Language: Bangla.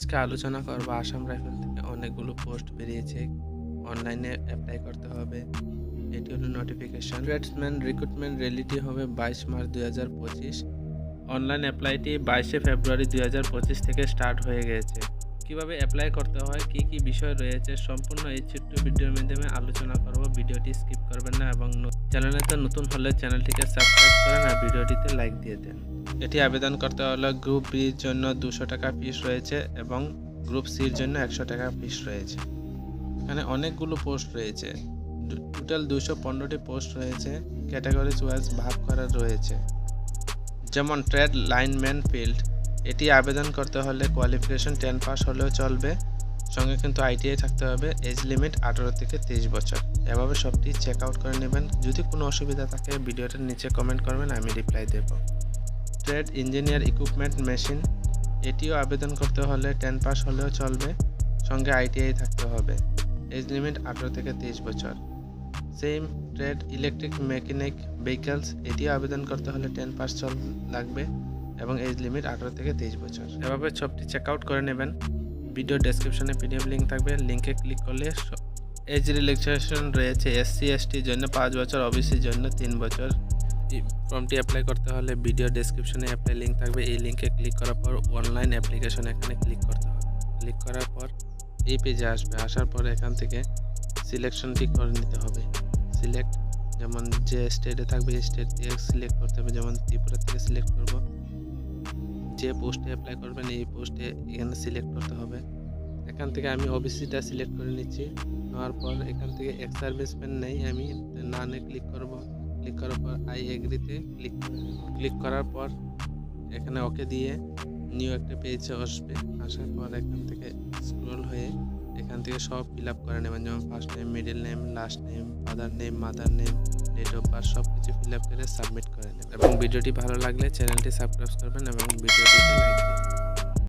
আজকে আলোচনা করব আসাম রাইফেল থেকে অনেকগুলো পোস্ট বেরিয়েছে। অনলাইনে অ্যাপ্লাই করতে হবে। এটি হলো নোটিফিকেশন ট্রেডসম্যান রিক্রুটমেন্ট রেলিটি হবে বাইশ মার্চ দুই হাজার পঁচিশ। অনলাইন অ্যাপ্লাইটি বাইশে ফেব্রুয়ারি দুই হাজার পঁচিশ থেকে স্টার্ট হয়ে গেছে কীভাবে অ্যাপ্লাই করতে হয়, কি কি বিষয় রয়েছে, সম্পূর্ণ এই ছোট্ট ভিডিওর মাধ্যমে আলোচনা করব। ভিডিওটি স্কিপ করবেন না এবং চ্যানেলেতে নতুন হলে চ্যানেলটিকে সাবস্ক্রাইব করেন আর ভিডিওটিতে লাইক দিয়ে দেন। এটি আবেদন করতে হলে গ্রুপ বির জন্য দুশো টাকা ফিস রয়েছে এবং গ্রুপ সির জন্য একশো টাকা ফিস রয়েছে। এখানে অনেকগুলো পোস্ট রয়েছে। টোটাল দুশো পনেরোটি পোস্ট রয়েছে। ক্যাটাগরি ওয়াইজ ভাগ করা রয়েছে। যেমন ট্রেড লাইনম্যান ফিল্ড এটি আবেদন করতে হলে কোয়ালিফিকেশন টেন পাস হলেও চলবে। সঙ্গে কিন্তু আইটিআই থাকতে হবে এজ লিমিট আঠারো থেকে তেইশ বছর। এভাবে সবটি চেক আউট করে নেবেন। যদি কোনো অসুবিধা থাকে, ভিডিওটার নিচে কমেন্ট করবেন, আমি রিপ্লাই দেবো। ট্রেড ইঞ্জিনিয়ার ইকুইপমেন্ট মেশিন এটিও আবেদন করতে হলে টেন পাস হলেও চলবে। সঙ্গে আইটিআই থাকতে হবে এজ লিমিট আঠারো থেকে তেইশ বছর। Same trade electric mechanic vehicles এটিও আবেদন করতে হলে টেন পাস চল, লাগবে। এবং এজ লিমিট আঠারো থেকে তেইশ বছর। এভাবে সবটি চেক আউট করে নেবেন। ভিডিও ডেসক্রিপশনে পিডিএফ লিঙ্ক থাকবে। লিঙ্কে ক্লিক করলে এজ রিল্যাক্সেশন রয়েছে এসসি এসটির জন্য পাঁচ বছর ওবিসির জন্য তিন বছর। ফর্মটি অ্যাপ্লাই করতে হলে ভিডিও ডেসক্রিপশনে অ্যাপ্লাই লিঙ্ক থাকবে। এই লিঙ্কে ক্লিক করার পর অনলাইন অ্যাপ্লিকেশন এখানে ক্লিক করতে হবে। ক্লিক করার পর এই পেজে আসবে। আসার পর এখান থেকে সিলেকশনটি করে নিতে হবে। সিলেক্ট যেমন যে স্টেটে থাকবে স্টেট থেকে সিলেক্ট করতে হবে। যেমন ত্রিপুরা থেকে সিলেক্ট করব। যে পোস্টে অ্যাপ্লাই করবেন, এই পোস্টে এখানে সিলেক্ট করতে হবে। এখান থেকে আমি ওবিসিটা সিলেক্ট করে নিচ্ছি। নেওয়ার পর এখান থেকে সার্ভিসম্যান নেই আমি নানে ক্লিক করব। ক্লিক করার পর আই এগ্রিতে ক্লিক ক্লিক করার পর এখানে ওকে দিয়ে নিউ একটা পেজ আসবে। আসার পর এখান থেকে স্ক্রল হয়ে এখান থেকে সব ফিল আপ করে নেবেন। যেমন first name middle name last name father name mother name date of birth সব কিছু ফিল আপ করে সাবমিট করে নেবেন। এবং ভিডিওটি ভালো লাগলে চ্যানেলটি সাবস্ক্রাইব করবেন এবং ভিডিওটিতে লাইক দেবেন